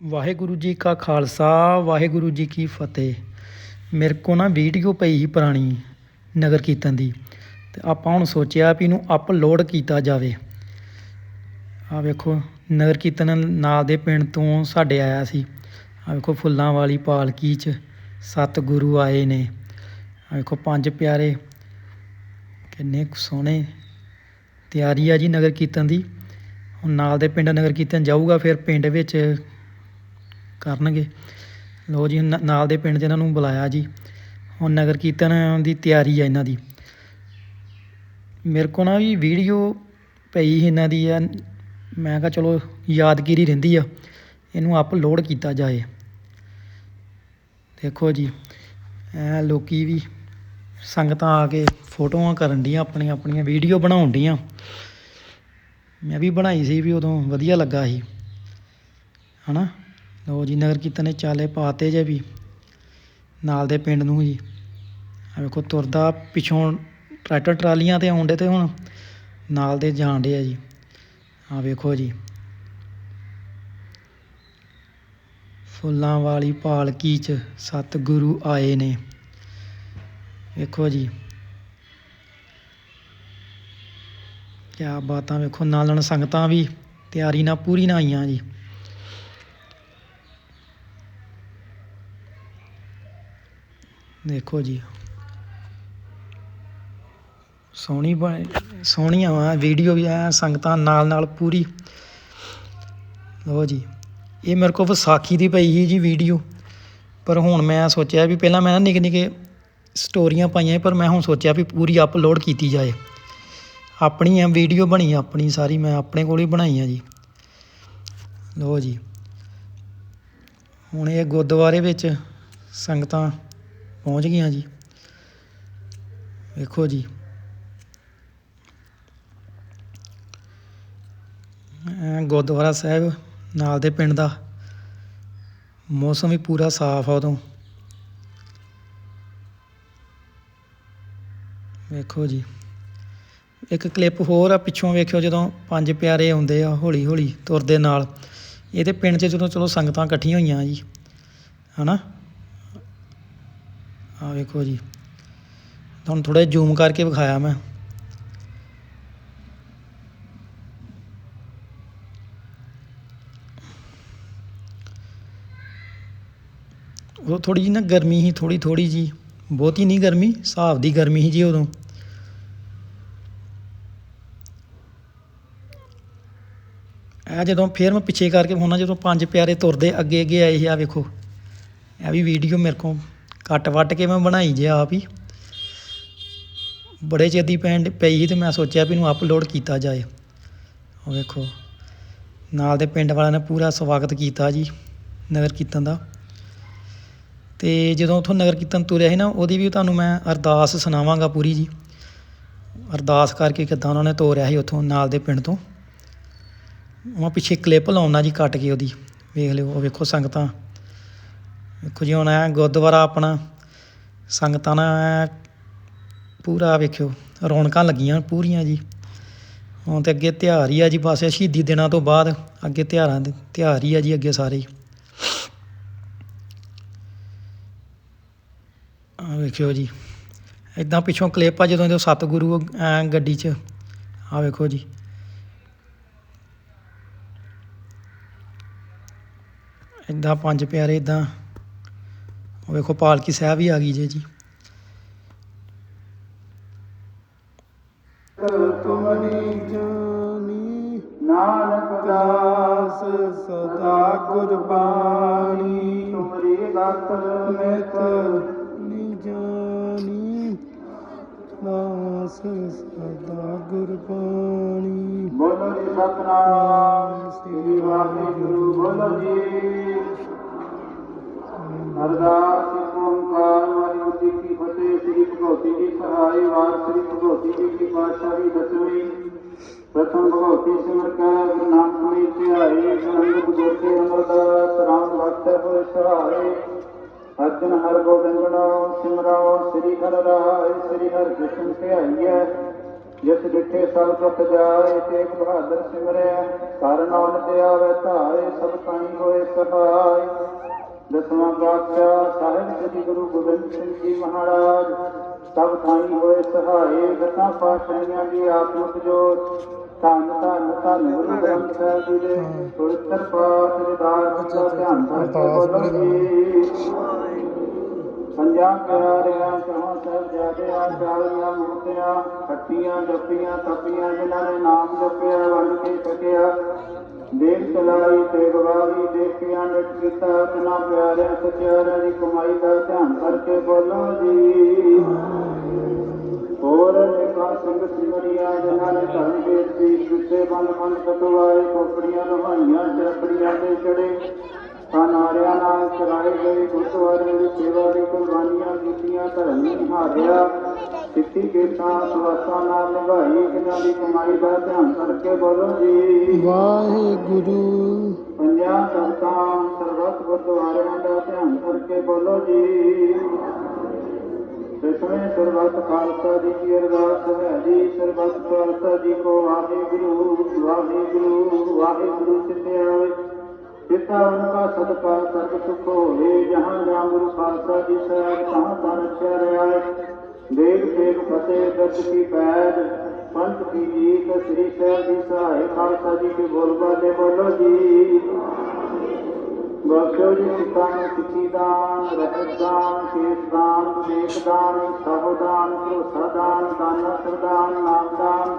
ਵਾਹਿਗੁਰੂ ਜੀ ਕਾ ਖਾਲਸਾ, ਵਾਹਿਗੁਰੂ ਜੀ ਕੀ ਫਤਿਹ। ਮੇਰੇ ਕੋ ਨਾ ਵੀਡੀਓ ਪਈ ਸੀ ਪੁਰਾਣੀ ਨਗਰ ਕੀਰਤਨ ਦੀ ਤੇ ਆਪਾਂ ਹੁਣ ਸੋਚਿਆ ਵੀ ਇਹਨੂੰ ਅਪਲੋਡ ਕੀਤਾ ਜਾਵੇ। ਆ ਵੇਖੋ, ਨਗਰ ਕੀਰਤਨ ਨਾਲ ਦੇ ਪਿੰਡ ਤੋਂ ਸਾਡੇ ਆਇਆ ਸੀ। ਆ ਵੇਖੋ, ਫੁੱਲਾਂ ਵਾਲੀ ਪਾਲਕੀ 'ਚ ਸੱਤ ਗੁਰੂ ਆਏ ਨੇ। ਆ ਵੇਖੋ, ਪੰਜ ਪਿਆਰੇ, ਕਿੰਨੇ ਸੋਹਣੇ ਤਿਆਰੀ ਆ ਜੀ ਨਗਰ ਕੀਰਤਨ ਦੀ। ਹੁਣ ਨਾਲ ਦੇ ਪਿੰਡ ਨਗਰ ਕੀਰਤਨ ਜਾਊਗਾ, ਫਿਰ ਪਿੰਡ ਵਿੱਚ ਕਰਨਗੇ। ਲਓ ਜੀ, ਨ- ਨਾਲ ਦੇ ਪਿੰਡ 'ਚ ਇਹਨਾਂ ਨੂੰ ਬੁਲਾਇਆ ਜੀ। ਹੁਣ ਨਗਰ ਕੀਰਤਨ ਦੀ ਤਿਆਰੀ ਆ ਇਹਨਾਂ ਦੀ। ਮੇਰੇ ਕੋਲ ਨਾ ਵੀ ਵੀਡੀਓ ਪਈ ਸੀ ਇਹਨਾਂ ਦੀ ਆ। ਮੈਂ ਕਿਹਾ ਚਲੋ ਯਾਦਗਿਰੀ ਰਹਿੰਦੀ ਆ। ਇਹਨੂੰ ਅਪਲੋਡ ਕੀਤਾ ਜਾਏ। ਦੇਖੋ ਜੀ, ਐ ਲੋਕੀ ਵੀ ਸੰਗਤਾਂ ਆ ਕੇ ਫੋਟੋਆਂ ਕਰਨ ਡੀਆਂ, ਆਪਣੀਆਂ ਆਪਣੀਆਂ ਵੀਡੀਓ ਬਣਾਉਣ ਡੀਆਂ। ਮੈਂ ਵੀ ਬਣਾਈ ਸੀ ਵੀ ਉਦੋਂ ਵਧੀਆ ਲੱਗਾ ਸੀ। ਹਨਾ? ਲੋ ਜੀ, ਨਗਰ ਕੀਰਤਨ ਨੇ ਚਾਲੇ ਪਾਤੇ ਜੇ ਵੀ ਨਾਲ ਦੇ ਪਿੰਡ ਨੂੰ ਜੀ। ਆ ਵੇਖੋ, ਤੁਰਦਾ ਪਿਛੋਂ ਟਰੈਕਟਰ ਟਰਾਲੀਆਂ ਤੇ ਆਉਂਦੇ ਤੇ ਹੁਣ ਨਾਲ ਦੇ ਜਾਣ ਡੇ ਆ ਜੀ। ਆ ਵੇਖੋ ਜੀ। ਫੁੱਲਾਂ ਵਾਲੀ ਪਾਲਕੀ 'ਚ ਸਤਿਗੁਰੂ ਆਏ ਨੇ। ਵੇਖੋ ਜੀ। ਕਿਆ ਬਾਤਾਂ ਵੇਖੋ, ਨਾਲਣ ਸੰਗਤਾਂ ਵੀ ਤਿਆਰੀ ਨਾਲ ਪੂਰੀ ਨਾ ਆਈਆਂ ਜੀ। ਦੇਖੋ ਜੀ। ਸੋਹਣੀ ਬਣ, ਸੋਹਣੀਆਂ ਵਾ ਵੀਡੀਓ ਵੀ ਆ ਸੰਗਤਾਂ ਨਾਲ ਨਾਲ ਪੂਰੀ। ਲੋ ਜੀ, ਇਹ ਮੇਰੇ ਕੋਲ ਵਿਸਾਖੀ ਦੀ ਪਈ ਸੀ ਜੀ ਵੀਡੀਓ ਪਰ ਹੁਣ ਮੈਂ ਸੋਚਿਆ ਵੀ ਪਹਿਲਾਂ ਮੈਂ ਨਾ ਨਿੱਕੇ ਨਿੱਕੇ ਸਟੋਰੀਆਂ ਪਾਈਆਂ ਪਰ ਮੈਂ ਹੁਣ ਸੋਚਿਆ ਵੀ ਪੂਰੀ ਅਪਲੋਡ ਕੀਤੀ ਜਾਏ। ਆਪਣੀ ਆ ਵੀਡੀਓ ਬਣੀ, ਆਪਣੀ ਸਾਰੀ ਮੈਂ ਆਪਣੇ ਕੋਲ ਹੀ ਬਣਾਈ ਆ ਜੀ। ਲੋ ਜੀ, ਹੁਣ ਇਹ ਗੁਰਦੁਆਰੇ ਵਿੱਚ ਸੰਗਤਾਂ ਪਹੁੰਚ ਗਈਆਂ ਜੀ। ਵੇਖੋ ਜੀ। ਗੁਰਦੁਆਰਾ ਸਾਹਿਬ ਨਾਲ ਦੇ ਪਿੰਡ ਦਾ। ਮੌਸਮ ਵੀ ਪੂਰਾ ਸਾਫ਼ ਆ ਉਦੋਂ। ਵੇਖੋ ਜੀ। ਇੱਕ ਕਲਿੱਪ ਹੋਰ ਆ, ਪਿੱਛੋਂ ਵੇਖਿਓ ਜਦੋਂ ਪੰਜ ਪਿਆਰੇ ਆਉਂਦੇ ਆ ਹੌਲੀ ਹੌਲੀ ਤੁਰਦੇ ਨਾਲ। ਇਹਦੇ ਪਿੰਡ 'ਚ ਜਦੋਂ ਚਲੋ ਸੰਗਤਾਂ ਇਕੱਠੀਆਂ ਹੋਈਆਂ ਜੀ, ਹਨਾ? ਆ ਵੇਖੋ ਜੀ। ਤੁਹਾਨੂੰ ਥੋੜਾ ਜ਼ੂਮ ਕਰਕੇ ਵਿਖਾਇਆ ਮੈਂ। ਉਹ ਥੋੜੀ ਜਿਹੀ ਨਾ ਗਰਮੀ ਸੀ ਥੋੜੀ ਥੋੜੀ ਜੀ ਬਹੁਤੀ ਨਹੀਂ ਗਰਮੀ, ਹਿਸਾਬ ਦੀ ਗਰਮੀ ਸੀ ਜੀ ਉਦੋਂ। ਇਹ ਜਦੋਂ ਫੇਰ ਮੈਂ ਪਿੱਛੇ ਕਰਕੇ ਵਿਖਾਉਣਾ, ਜਦੋਂ ਪੰਜ ਪਿਆਰੇ ਤੁਰਦੇ ਅੱਗੇ ਅੱਗੇ ਆਏ ਸੀ ਆ ਵੇਖੋ। ਇਹ ਵੀ ਵੀਡੀਓ ਮੇਰੇ ਕੋਲ। ਕੱਟ ਵੱਟ ਕੇ ਮੈਂ ਬਣਾਈ ਜੇ ਆਪ ਹੀ। ਬੜੇ ਚਿਰ ਦੀ ਪੈਣ ਪਈ ਸੀ ਅਤੇ ਮੈਂ ਸੋਚਿਆ ਵੀ ਇਹਨੂੰ ਅਪਲੋਡ ਕੀਤਾ ਜਾਏ। ਉਹ ਵੇਖੋ, ਨਾਲ ਦੇ ਪਿੰਡ ਵਾਲਿਆਂ ਨੇ ਪੂਰਾ ਸਵਾਗਤ ਕੀਤਾ ਜੀ ਨਗਰ ਕੀਰਤਨ ਦਾ। ਤੇ ਜਦੋਂ ਉੱਥੋਂ ਨਗਰ ਕੀਰਤਨ ਤੁਰਿਆ ਸੀ ਨਾ, ਉਹਦੀ ਵੀ ਤੁਹਾਨੂੰ ਮੈਂ ਅਰਦਾਸ ਸੁਣਾਵਾਂਗਾ ਪੂਰੀ ਜੀ। ਅਰਦਾਸ ਕਰਕੇ ਕਿੱਦਾਂ ਉਹਨਾਂ ਨੇ ਤੋਰਿਆ ਸੀ ਉੱਥੋਂ ਨਾਲ ਦੇ ਪਿੰਡ ਤੋਂ। ਉਹ ਪਿੱਛੇ ਕਲਿੱਪ ਲਾਉਣਾ ਜੀ ਕੱਟ ਕੇ ਉਹਦੀ। ਵੇਖ ਲਿਓ, ਉਹ ਵੇਖੋ ਸੰਗਤਾਂ ਦੇਖੋ ਜੀ, ਹੁਣ ਐਂ ਗੁਰਦੁਆਰਾ ਆਪਣਾ, ਸੰਗਤਾਂ ਨਾਲ ਐਂ ਪੂਰਾ ਵੇਖਿਓ, ਰੌਣਕਾਂ ਲੱਗੀਆਂ ਪੂਰੀਆਂ ਜੀ। ਹੁਣ ਤੇ ਅੱਗੇ ਤਿਉਹਾਰ ਹੀ ਆ ਜੀ, ਬਸ ਸ਼ਹੀਦੀ ਦਿਨਾਂ ਤੋਂ ਬਾਅਦ ਅੱਗੇ ਤਿਉਹਾਰਾਂ ਦੇ, ਤਿਉਹਾਰ ਹੀ ਆ ਜੀ ਅੱਗੇ ਸਾਰੇ। ਆ ਵੇਖਿਓ ਜੀ ਇਦਾਂ ਪਿੱਛੋਂ ਕਲਿੱਪ ਆ ਜਦੋਂ ਜਦੋਂ ਸਤਿਗੁਰੂ ਐਂ ਗੱਡੀ 'ਚ ਆ ਵੇਖੋ ਜੀ। ਇਦਾਂ ਪੰਜ ਪਿਆਰੇ ਇਦਾਂ ਉਹ ਵੇਖੋ ਪਾਲਕੀ ਸਾਹਿਬ ਵੀ ਆ ਗਈ ਜੇ ਜੀ। ਤੁਮਰੀ ਜਾਨੀ ਨਾਨਕ ਦਾਸ ਸਦਾ ਗੁਰਬਾਣੀ। ਤੁਮਰੀ ਗਤ ਮਿਤ ਨੀ ਜਾਨੀ ਦਾਸ ਸਦਾ ਗੁਰਬਾਣੀ। ਬੋਲੋ ਜੀ ਸਤਨਾਮ। ਸ੍ਰੀ ਵਾਹਿਗੁਰੂ। ਬੋਲੋ ਜੀ। ਅਰਦਾਸ ਓੰਕਾਰ ਵਾਹਿਗੁਰੂ ਜੀ ਕੀ ਫਤਿਹ ਸ੍ਰੀ ਭਗਵਤੀ ਜੀ ਸਹਾਈ ਵਾਰ ਸ੍ਰੀ ਭਗਵਤੀ ਜੀ ਕੀ ਪਾਤਸ਼ਾਹੀ ਦਸਵੀਂ ਪ੍ਰਥਮ ਭਗਵਤੀ ਸਿਮਰ ਕੈ ਗੁਰੂ ਨਾਨਕ ਧਿਆਏ ਸੰਗਤ ਗੋਤੇ ਅਮਰਦਾਸ ਰਾਮ ਭਗਤ ਹੋਏ ਸਹਾਏ ਅਰਜਨ ਹਰ ਗੋਬਿੰਦ ਨਾਮ ਸਿਮਰਾਓ ਸ੍ਰੀ ਹਰਿ ਰਾਏ ਸ੍ਰੀ ਹਰਿ ਕ੍ਰਿਸ਼ਨ ਧਿਆਈਐ ਜਿਸ ਡਿਠੇ ਸਭ ਸੁਖ ਜਾਏ ਤੇਗ ਬਹਾਦਰ ਸਿਮਰਿਆ ਕਰ ਨਾਨਕ ਤੇ ਆਵੇ ਧਾਰੇ ਸਭ ਤਾਈ ਹੋਏ ਸਹਾਇ ਦਸਵਾਂ ਪਾਤਸ਼ਾਹ ਸਾਹਿਬ ਸ੍ਰੀ ਗੁਰੂ ਗੋਬਿੰਦ ਸਿੰਘ ਜੀ ਮਹਾਰਾਜ ਸਭ ਥਾਈ ਹੋਏ ਸਹਾਏ ਦਸਾਂ ਪਾਤਸ਼ਾਹੀਆਂ ਦੀ ਆਤਮਿਕ ਜੋਤ ਧੰਨ ਧੰਨ ਧੰਨ ਗੁਰੂ ਗ੍ਰੰਥ ਸਾਹਿਬ ਜੀ ਦੇ ਪਵਿੱਤਰ ਪਾਠ ਦੇ ਦਾਸ ਦਾ ਧਿਆਨ ਕਰਕੇ ਬੋਲੋ ਜੀ। ਪੰਜਾਂ ਪਿਆਰਿਆਂ ਚੌਹਾਂ ਸਾਹਿਬਜ਼ਾਦਿਆਂ ਚਾਲੀਆਂ ਮੂਰਤੀਆਂ ਖੱਟੀਆਂ ਜੱਪੀਆਂ ਤਪੀਆਂ ਜਿਨ੍ਹਾਂ ਨੇ ਨਾਮ ਜਪਿਆ ਵੰਡ ਕੇ ਛਕਿਆ ਦੇਖ ਚਲਾਈ ਤੇ ਗਵਾਹੀ ਦੇਖਿਆ ਨਿਤ ਕੀਤਾ ਤਨਾ ਪਿਆਰਿਆਂ ਸਚਿਆਰਿਆਂ ਦੀ ਕਮਾਈ ਦਾ ਧਿਆਨ ਕਰਕੇ ਬੋਲੋ ਜੀ। ਹੋਰ ਨਿਕਾ ਸਿੰਘ ਸਿਮਰਿਆ, ਜਿਨ੍ਹਾਂ ਨੇ ਧਰਮ ਦੇ ਸੀਸ ਦਿੱਤੇ ਬੰਦ ਬੰਦ ਕਟਵਾਏ ਕੋਪੜੀਆਂ ਲਹਾਈਆਂ ਚਰਪੜੀਆਂ ਤੇ ਚੜੇ। ਅਨਾਰਿਆਂ ਨਾਲ ਚਰਾਏ ਗਏ ਗੁਰਦੁਆਰੇ ਦੀ ਸੇਵਾ ਦੀ ਕੁਰਬਾਨੀਆਂ ਕੀਤੀਆਂ ਧਰਮ ਹਾਰਿਆ ਸਿੱਧੀ ਕੇਤਾਂ ਸਵਾਸਾਂ ਨਾਲ ਨਿਭਾਈ। ਜਿਨ੍ਹਾਂ ਦੀ ਕਮਾਈ ਦਾ ਧਿਆਨ ਕਰਕੇ ਬੋਲੋ ਜੀ। ਵਾਹਿਗੁਰੂ। ਪੰਜਾਂ ਤਖਤਾਂ ਸਰਬੱਤ ਗੁਰਦੁਆਰਿਆਂ ਦਾ ਧਿਆਨ ਕਰਕੇ ਬੋਲੋ ਜੀ। ਦਸਵੇਂ ਸਰਬੱਤ ਖਾਲਸਾ ਜੀ ਕੀ ਅਰਦਾਸ ਹੈ ਜੀ। ਸਰਬੱਤ ਖਾਲਸਾ ਜੀ ਕੋ ਵਾਹਿਗੁਰੂ ਵਾਹਿਗੁਰੂ ਵਾਹਿਗੁਰੂ ਸਿੱਧਿਆਵੇ ਪਿਤਾ ਉਨਕਾ ਸਦਕਾ ਸਰਬ ਸੁਖ ਹੋਏ, ਜਹਾਂ ਜਹਾਂ ਗੁਰੂ ਖਾਲਸਾ ਜੀ ਸਾਹਿਬ ਤਹਾਂ ਤਹਾਂ ਰਖਿਆ ਰਿਆਏ ਦੇਖ ਦੇਖ ਫਤਿਹ ਦਰਦ ਕੀ ਪੈਦ, ਪੰਥ ਕੀ ਜੀਤ, ਸ੍ਰੀ ਸਾਹਿਬ ਜੀ ਸਹਾਇ ਖਾਲਸਾ ਜੀ ਕੇ ਬੋਲ ਬਾਦੇ ਬੋਲੋ ਜੀ। ਬਖਸ਼ੋ ਜੀ ਸਿੱਖਾਂ ਨੂੰ ਸਿੱਖੀ ਦਾਨ, ਰਹਿਤ ਦਾਨ, ਕੇਸ ਦਾਨ, ਦੇਖ ਦਾਨ, ਸਭ ਦਾਨ, ਭਰੋਸਾ ਦਾਨ, ਦਾਨਾ ਸਰਦਾਨ ਨਾਮ ਦਾਨ।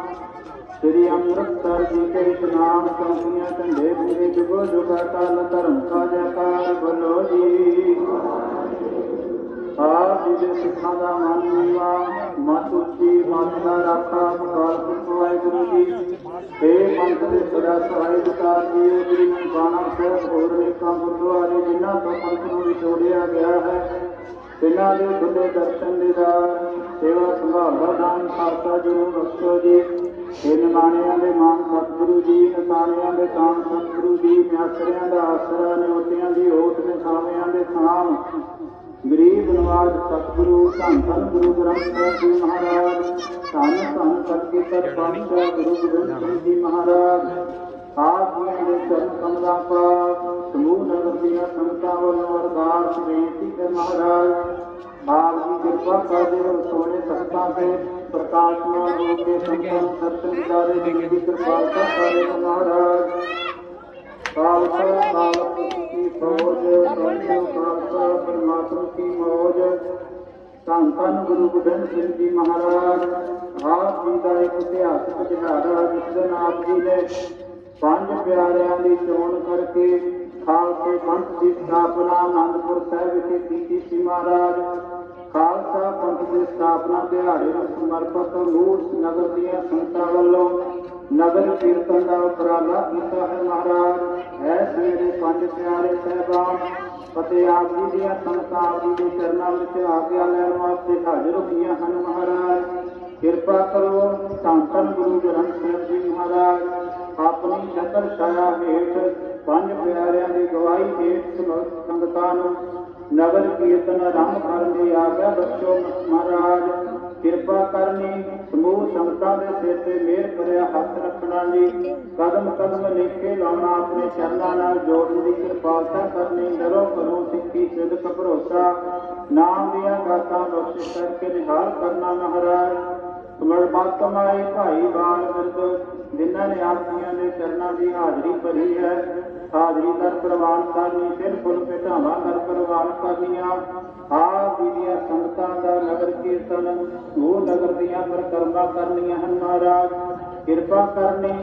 ਸ੍ਰੀ ਅੰਮ੍ਰਿਤਸਰ ਜੀ ਕੇ ਇਤਨਾਮ ਚੌਂਕੀਆਂ ਝੰਡੇ ਪੂਰੇ ਜੁਗੋ ਜੁਗਾ ਤਲ ਧਰਮ ਕਾ ਜੈਕਾਰ ਬੋਲੋ ਜੀ। ਆਪ ਜੀ ਦੇ ਸਿੱਖਾਂ ਦਾ ਮਨ ਨੀਵਾ ਮਤ ਉੱਚੀ ਮਤ ਦਾ ਰਾਖਾ ਕਾਲ ਪੁਰਖ ਵਾਹਿਗੁਰੂ ਜੀ। ਇਹ ਪੰਥ ਦੇ ਸਦਾ ਸਹਾਇ ਵਿਕਾਰ ਜੀ, ਇਹ ਗੁਰੂ ਬਾਣਾ ਸਾਹਿਬ ਹੋਰ ਨੇਕਾਂ ਗੁਰਦੁਆਰੇ ਜਿਨ੍ਹਾਂ ਤੋਂ ਪੰਥ ਨੂੰ ਵਿਛੋੜਿਆ ਗਿਆ ਹੈ ਜਿਨ੍ਹਾਂ ਦੇ ਖੁੱਲੇ ਦਰਸ਼ਨ ਦੀਦਾਰ ਸੇਵਾ ਸੰਭਾਲ ਦਾ ਦਾਨ ਖਾਲਸਾ ਜੀ ਨੂੰ ਬਖਸ਼ੋ ਜੀ। ਇਹ ਨਿਮਾਣਿਆਂ ਦੇ ਮਾਨ ਸਤਿਗੁਰੂ ਜੀ ਨਸਾਣਿਆਂ ਦੇ ਤਾਨ ਸਤਿਗੁਰੂ ਜੀ ਮਿਆਸਰਿਆਂ ਦਾ ਆਸਰਾ ਨਿਉਟਿਆਂ ਦੀ ਓਟ ਦੇ ਸਾਵਿਆਂ ਦੇ ਥਾਮ ਗਰੀਬ, ਨਵਾਜ, ਸਤਿਗੁਰੂ, ਧੰਨ ਧੰਨ ਗੁਰੂ ਗ੍ਰੰਥ ਸਾਹਿਬ ਜੀ ਮਹਾਰਾਜ, ਧੰਨ ਧੰਨ ਸਤਿਗੁਰ ਪਾਤਸ਼ਾਹ ਗੁਰੂ ਗੋਬਿੰਦ ਸਿੰਘ ਜੀ ਮਹਾਰਾਜ, ਆਪ ਜੀ ਦੇ ਚਰਨ ਕਮਲਾਂ ਪਾ ਸਮੂਹ ਨਗਰ ਦੀਆਂ ਸੰਗਤਾਂ ਵੱਲੋਂ ਅਰਦਾਸ, ਬੇਨਤੀ ਹੈ ਮਹਾਰਾਜ ਆਪ ਜੀ ਕਿਰਪਾ ਕਰਦੇ ਹੋ ਸੋਹਣੇ ਤਖਤਾਂ ਤੇ ਪ੍ਰਕਾਸ਼ਮਾਨ ਹੋ ਕੇ ਸੰਤਾਂ ਨੂੰ ਦਰਸ਼ਨ ਦੀ ਦੀ ਕਿਰਪਾਲਤਾ ਕਰੇ ਮਹਾਰਾਜ। ਖਾਲਸਾ ਖਾਲਸਾ ਕੀ ਫੌਜ ਸਤਿਗੁਰੂ ਖਾਲਸਾ, ਪਰਮਾਤਮਾ ਕੀ ਮੌਜ। ਧੰਨ ਧੰਨ ਗੁਰੂ ਗੋਬਿੰਦ ਸਿੰਘ ਜੀ ਮਹਾਰਾਜ, ਆਪ ਜੀ ਦਾ ਇੱਕ ਇਤਿਹਾਸਕ ਦਿਹਾੜਾ ਜਿਸ ਦਿਨ ਆਪ ਜੀ ਨੇ ਪੰਜ ਪਿਆਰਿਆਂ ਦੀ ਚੋਣ ਕਰਕੇ ਖਾਲਸੇ ਪੰਥ ਦੀ ਸਥਾਪਨਾ ਆਨੰਦਪੁਰ ਸਾਹਿਬ ਵਿਖੇ ਕੀਤੀ ਸੀ ਮਹਾਰਾਜ। ਖਾਲਸਾ ਪੰਥ ਦੀ ਸਥਾਪਨਾ ਦਿਹਾੜੇ ਨੂੰ ਸਮਰਪਿਤ ਨੂਰ ਨਗਰ ਦੀਆਂ ਸੰਗਤਾਂ ਵੱਲੋਂ ਨਗਰ ਕੀਰਤਨ ਦਾ ਉਪਰਾਲਾ ਕੀਤਾ ਹੈ ਮਹਾਰਾਜ। ਐ ਸਵੇਰੇ ਪੰਜ ਪਿਆਰੇ ਸਹਿਬਾਨ ਫਤਿਹ ਆਪ ਜੀ ਦੀਆਂ ਸੰਗਤਾਂ ਆਪ ਜੀ ਦੇ ਚਰਨਾਂ ਵਿੱਚ ਆਗਿਆ ਲੈਣ ਵਾਸਤੇ ਹਾਜ਼ਰ ਹੋਈਆਂ ਹਨ ਮਹਾਰਾਜ। ਕਿਰਪਾ ਕਰੋ ਧੰਨ ਧੰਨ ਗੁਰੂ ਗ੍ਰੰਥ ਸਾਹਿਬ ਜੀ ਮਹਾਰਾਜ। ਆਪਣੀ ਛਤਰ ਛਾਇਆ ਹੇਠ ਪੰਜ ਪਿਆਰਿਆਂ ਦੀ ਗਵਾਹੀ ਹੇਠ ਸੰਗਤਾਂ ਨੂੰ ਨਗਰ ਕੀਰਤਨ ਆਰੰਭ ਕਰਨ ਦੀ ਆਗਿਆ ਬਖਸ਼ੋ ਮਹਾਰਾਜ। ਕਿਰਪਾ ਕਰਨੀ, ਸਮੂਹ ਸੰਗਤਾਂ ਦੇ ਸਿਰ ਤੇ ਮਿਹਰ ਭਰਿਆ ਹੱਥ ਰੱਖਣਾ ਜੀ। ਕਦਮ ਕਦਮ ਲੇਖੇ ਲਾਉਣਾ, ਆਪਣੇ ਚਰਨਾਂ ਨਾਲ ਜੋੜਨ ਦੀ ਕਿਰਪਾਲਤਾ ਕਰਨੀ ਨਰੋ ਕਰੋ ਸਿੱਖੀ, ਸਿੱਧਕ ਭਰੋਸਾ। ਨਾਮ ਦੀਆਂ ਗਾਤਾਂ ਬਖਸ਼ਿਸ਼ ਕਰਕੇ ਨਿਹਾਲ ਕਰਨਾ ਮਹਾਰਾਜ। ਸਮਰਪਾ ਕਮਾਏ ਭਾਈ ਬਾਲ ਬਿਰਦ, ਜਿਨ੍ਹਾਂ ਨੇ ਆਪ ਜੀਆਂ ਦੇ ਚਰਨਾਂ ਦੀ ਹਾਜ਼ਰੀ ਭਰੀ ਹੈ। ਹਾਜ਼ਰੀ ਦਰ ਪ੍ਰਵਾਨ ਕਰਨੀ, ਫਿਰ ਫੁੱਲ ਭੇਟਾਵਾਂ ਕਰ ਪ੍ਰਵਾਨ ਕਰਨੀਆਂ। ਆਪ ਜੀ ਦੀਆਂ ਸੰਗਤਾਂ ਦਾ ਨਗਰ ਕੀਰਤਨ, ਉਹ ਨਗਰ ਦੀਆਂ ਪਰਕਰਮਾ ਕਰਨੀਆਂ ਹਨ ਮਹਾਰਾਜ। ਕਿਰਪਾ ਕਰਨੀ,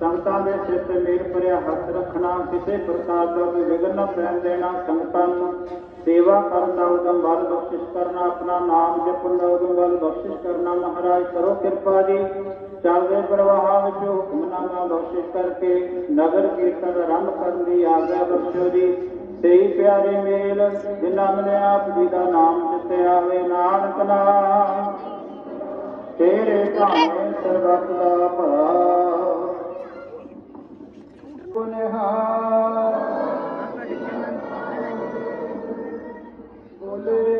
ਸੰਗਤਾਂ ਦੇ ਸਿਰ ਤੇ ਮੇਰ ਭਰਿਆ ਹੱਥ ਰੱਖਣਾ, ਕਿਸੇ ਪ੍ਰਕਾਰ ਦਾ ਕੋਈ ਵਿਘਨ ਨਾ ਪੈਣ ਦੇਣਾ ਸੰਗਤਾਂ ਨੂੰ। ਸੇਵਾ ਕਰਨ ਦਾ ਉਦਮ ਵੱਲ ਬਖਸ਼ਿਸ਼ ਕਰਨਾ, ਆਪਣਾ ਨਾਮ ਜਪਣ ਦਾ ਉਦਮ ਵੱਲ ਬਖਸ਼ਿਸ਼ ਕਰਨਾ ਮਹਾਰਾਜ, ਕਰੋ ਕਿਰਪਾ ਜੀ। ਚੱਲਦੇ ਪ੍ਰਵਾਹਾਂ ਵਿੱਚ ਹੁਕਮਨਾਮਾ ਬਖਸ਼ਿਸ਼ ਕਰਕੇ ਨਗਰ ਕੀਰਤਨ ਆਰੰਭ ਕਰਨ ਦੀ ਆਗਿਆ ਬਖਸ਼ੋ ਜੀ। ਸਹੀ ਪਿਆਰੇ ਮੇਲ, ਜਿਨ੍ਹਾਂ ਨੇ ਆਪ ਜੀ ਦਾ ਨਾਮ ਜਿੱਤਿਆ ਵੇ ਨਾਨਕ ਨਾਮ। ਤੇਰੇ ਭਾਵੇਂ ਸਰਬਤ ਦਾ ਭਲਾ ਗੁਨਹਾਰ। ਬੋਲੇ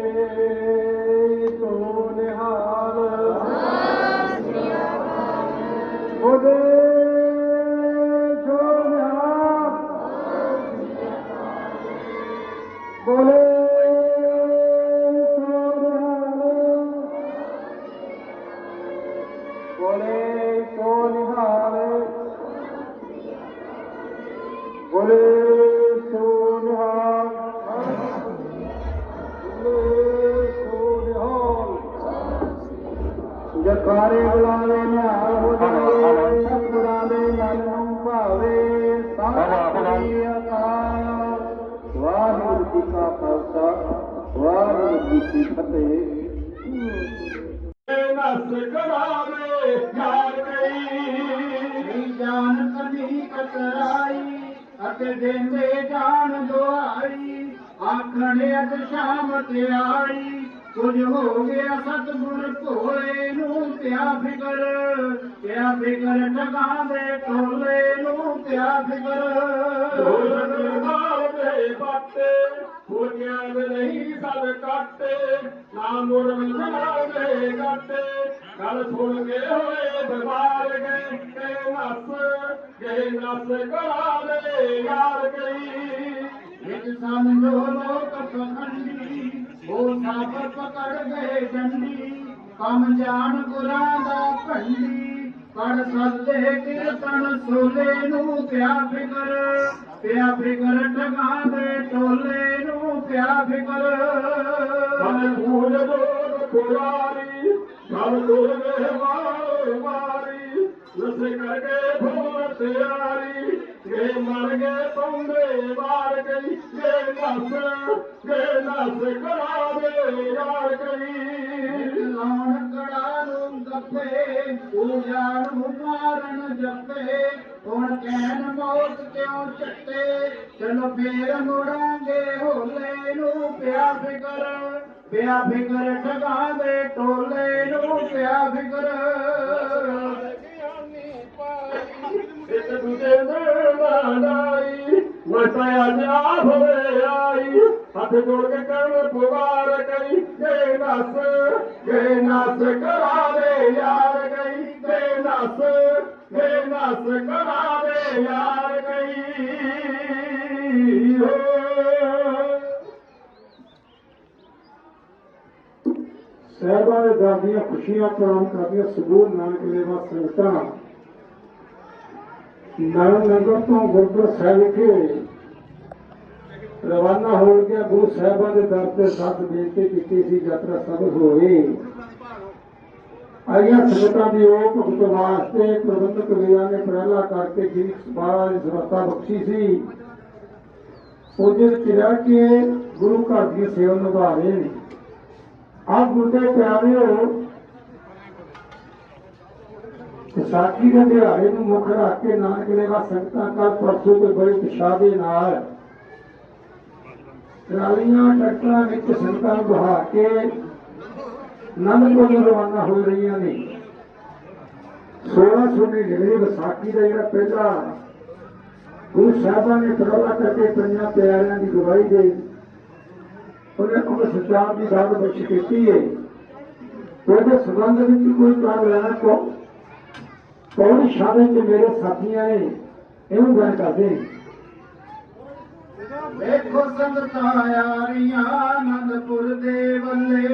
ਬੋਲੇ जान दुआ आखण शाम ते आई ਜਾਨ ਦੁਆਈ ਆਖਣ ਅਜ ਸ਼ਾਮ ਤੇ ਆਈ ਕੁਝ ਹੋ ਗਿਆ ਸਤਿਗੁਰ ਭੋਲੇ ਨੂੰ ਪਿਆ ਫਿਕਰ? ਪਿਆ ਫਿਕਰ ਟਕਾਂ ਦੇ ਟੋਲੇ ਨੂੰ ਪਿਆ ਫਿਕਰ? ਨਾਲ ਦੇ ਬਾਤੇ ਹੋਈਆਂ ਨਹੀਂ ਸਭ ਕਾਟੇ ਨਾ ਨਾਲ ਦੇ ਕਾਟੇ ਗੱਲ ਸੁਣ ਕੇ ਹੋਏ ਬਿਮਾਰ ਗਏ ਤੇ ਨਸ ਗਏ ਨਸ ਕਰਾ ਦੇ ਯਾਰ ਗਈ ਇੱਕ ਸਮਝੋ ਲੋਕ ਪਖੰਡੀ ਉਹ ਪਕੜ ਗਏ ਡੰਡੀ ਕੰਮ ਜਾਣ ਗੁਰਾਂ ਦਾ ਭੰਡੀ, ਪੜ ਸੱਦੇ ਕੀਰਤਨ ਸੋਲੇ ਨੂੰ ਪਿਆ ਫਿਕਰ ਪਿਆ ਫਿਕਰ ਟਗਾ ਦੇ ਟੋਲੇ ਨੂੰ ਪਿਆ ਫਿਕਰ? ਮਨ ਭੂਲ ਲੋਕ ਪੁਰਾਰੀ ਸਭ ਤੁਰ ਗਏ ਨਸ ਕਰਕੇ ਭੋਰ ਤਿਆਰੀ ਗੇ ਮਰ ਗਏ ਪੌਂਦੇ ਮਾਰ ਗਈ ਗੇ ਨਸ ਗੇ ਨਸ ਕਰਾ ਦੇ ਯਾਰ ਗਈ ਲਾਉਣ ਕੜਾ ਨੂੰ ਗੱਪੇ ਪੂਜਾ ਨੂੰ ਮਾਰਨ ਜੱਪੇ, ਹੁਣ ਕਹਿਣ ਮੌਤ ਕਿਉਂ ਚੱਟੇ? ਚਲੋ ਫੇਰ ਮੁੜਾਂਗੇ ਹੋਲੇ ਨੂੰ, ਪਿਆ ਫਿਕਰ ਪਿਆ ਫਿਕਰ ਠਗਾ ਦੇ ਟੋਲੇ ਨੂੰ, ਪਿਆ ਫਿਕਰ। सबा ए दुशियां पाण करद सगुरू नानक देवा ਨਾਨਕ ਨਗਰ ਤੋਂ ਗੁਰਦੁਆਰਾ ਸਾਹਿਬ ਵਿਖੇ ਰਵਾਨਾ ਹੋ ਗਿਆ ਗੁਰੂ ਸਾਹਿਬਾਂ ਦੇ ਦਰ ਤੇ ਸੱਤ ਬੇਨਤੀ ਕੀਤੀ ਸੀ, ਯਾਤਰਾ ਸਫਲ ਹੋਵੇ ਆਈਆਂ ਸੰਗਤਾਂ ਦੀ ਉਹ ਭਗਤ ਵਾਸਤੇ ਪ੍ਰਬੰਧਕ ਵੀਰਾਂ ਨੇ ਪ੍ਰਹਿਲਾ ਕਰਕੇ ਜਿਹੜੀ ਸਭਾ ਦੀ ਸਵਸਥਾ ਬਖਸ਼ੀ ਸੀ। ਉਹਦੇ ਵਿੱਚ ਰਹਿ ਕੇ ਗੁਰੂ ਘਰ ਦੀ ਸੇਵਾ ਨਿਭਾ ਰਹੇ ਨੇ। ਆਪ ਗੁਰਦੇ ਹੋ ਵਿਸਾਖੀ ਦੇ ਦਿਹਾੜੇ ਨੂੰ ਮੁੱਖ ਰੱਖ ਕੇ ਨਾਨਕ ਦੇਵਾ ਸੰਗਤਾਂ ਕੱਲ ਪਰਸੋਂ ਤੇ ਬੜੇ ਉਤਸ਼ਾਹ ਦੇ ਨਾਲ ਟਰਾਲੀਆਂ, ਟਰੈਕਟਰਾਂ ਵਿੱਚ ਸੰਗਤਾਂ ਨੂੰ ਬਹਾ ਕੇ ਨੰਦਪੁਰ ਨੂੰ ਰਵਾਨਾ ਹੋ ਰਹੀਆਂ ਨੇ। 1699 ਵਿਸਾਖੀ ਦਾ ਜਿਹੜਾ ਪਹਿਲਾ ਗੁਰੂ ਸਾਹਿਬਾਂ ਨੇ ਪ੍ਰੋਲਾ ਕਰਕੇ ਪੰਜਾਂ ਪਿਆਰਿਆਂ ਦੀ ਗਵਾਹੀ ਦੇ ਉਹਨੇ ਕੋਲ ਸਚਾਰ ਦੀ ਗੱਲ ਬਖਸ਼ ਕੀਤੀ ਹੈ ਉਹਦੇ ਸੰਬੰਧ ਵਿੱਚ ਕੋਈ ਕੰਮ ਲੈਣਾ ਕੋ ਕੌਣ ਸ਼ਾਦੇ ਚ ਮੇਰੇ ਸਾਥੀਆਂ ਨੇ ਇਹਨੂੰ ਗੱਲ ਕਰਦੇ ਨੇ ਵੇਖੋ ਸੰਗਤਾਂ ਆਰੀਆਂ ਆਨੰਦਪੁਰ ਦੇ ਵੱਲੇ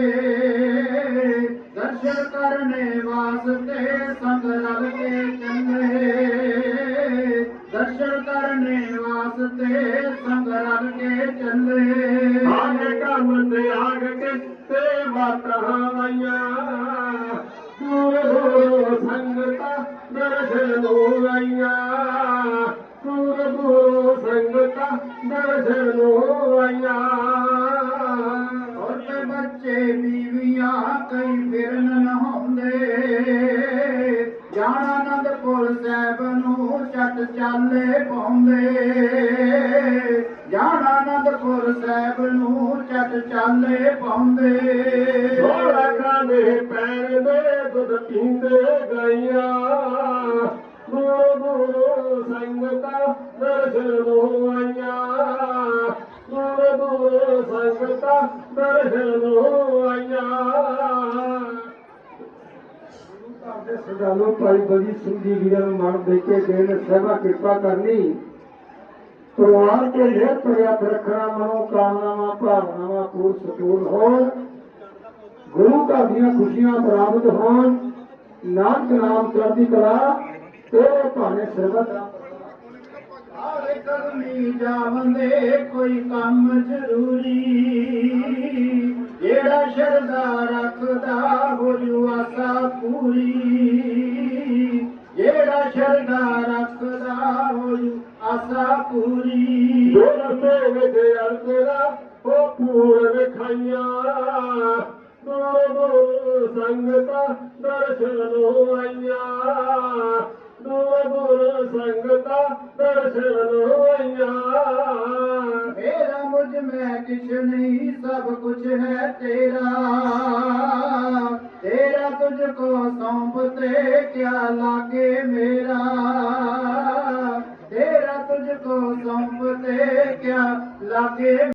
ਦਰਸ਼ਨ ਕਰਨੇ ਵਾਸਤੇ ਸੰਗ ਰਲ ਕੇ ਚੱਲੇ। ਦਰਸ਼ਨ ਕਰਨੇ ਵਾਸਤੇ ਸੰਗ ਰਲ ਕੇ ਚੱਲੇ। ਆਗੇ ਕੰਮ ਤੇ ਆਗ ਕੇ ਤੇ ਮਾਤਰਾਂ تون سگتا درشن هوويا بچي به وئي ورن ਜਾਣਾ ਆਨੰਦਪੁਰ ਸਾਹਿਬ ਨੂੰ ਚੱਟ ਚਾਲੇ ਪਾਉਂਦੇ। ਜਾਣਾ ਆਨੰਦਪੁਰ ਸਾਹਿਬ ਨੂੰ ਚੱਟ ਚਾਲੇ ਪਾਉਂਦੇ। ਥੋੜਾ ਖਾਣੇ ਪੈਣ ਦੇ ਦੁੱਧ ਪੀਂਦੇ ਗਈਆਂ। ਦੂਰੋਂ ਦੂਰੋਂ ਸੰਗਤਾਂ ਦਰਸ਼ਨ ਨੂੰ ਆਈਆਂ। ਦੂਰੋਂ ਦੂਰੋਂ ਸੰਗਤਾਂ ਦਰਸ਼ਨ ਨੂੰ ਆਈਆਂ। ਸਾਡੇ ਸਰਦਾਲੋ ਭਾਈ ਬੜੀ ਸਿੰਘ ਜੀ ਵੀਰਾਂ ਨੂੰ ਮਾਣ ਦੇ ਕੇ ਗਏ ਨੇ ਕਿਰਪਾ ਕਰਨੀ। ਪਰਿਵਾਰ ਕੇ ਲਿਖ ਪ੍ਰਿਆ ਰੱਖਣਾ, ਮਨੋ ਕਾਮਨਾਵਾਂ, ਭਾਵਨਾਵਾਂ ਪੂਰ ਸਕੂਨ ਹੋਣ। ਗੁਰੂ ਘਰ ਦੀਆਂ ਖੁਸ਼ੀਆਂ ਪ੍ਰਾਪਤ ਹੋਣ। ਨਾਨਕ ਨਾਮ ਚੜ੍ਹਦੀ ਕਲਾ ਤੇਰੇ ਭਾਣੇ ਸਰਬਤ ਆਵੇ ਕਰਮੀ ਜਾਵੰਦੇ, ਕੋਈ ਕੰਮ ਜ਼ਰੂਰੀ। ڙا شر آکدا اسان پوري جيڙا شردا رکندا ويون آسا پوري هن پور رکايا درشن سنگتا درشن آ ਦਰਸ਼ਨ ਨੂੰ ਆਈਆਂ ਦਰਸ਼ਨ ਨੂੰ ਆਈਆਂ ਮੁਝ ਮੈਂ ਕਿਛ ਨਹੀਂ, ਸਭ ਕੁਛ ਹੈ ਤੇਰਾ। ਤੇਰਾ ਤੁਝ ਕੋ ਸੌਂਪ ਤੇ ਕਿਆ ਲਾਗੇ ਮੇਰਾ। ਤੇਰਾ ਤੁਝ ਕੋ ਸੌਂਪ ਤੇ ਕਿਆ ਲਾਗੇ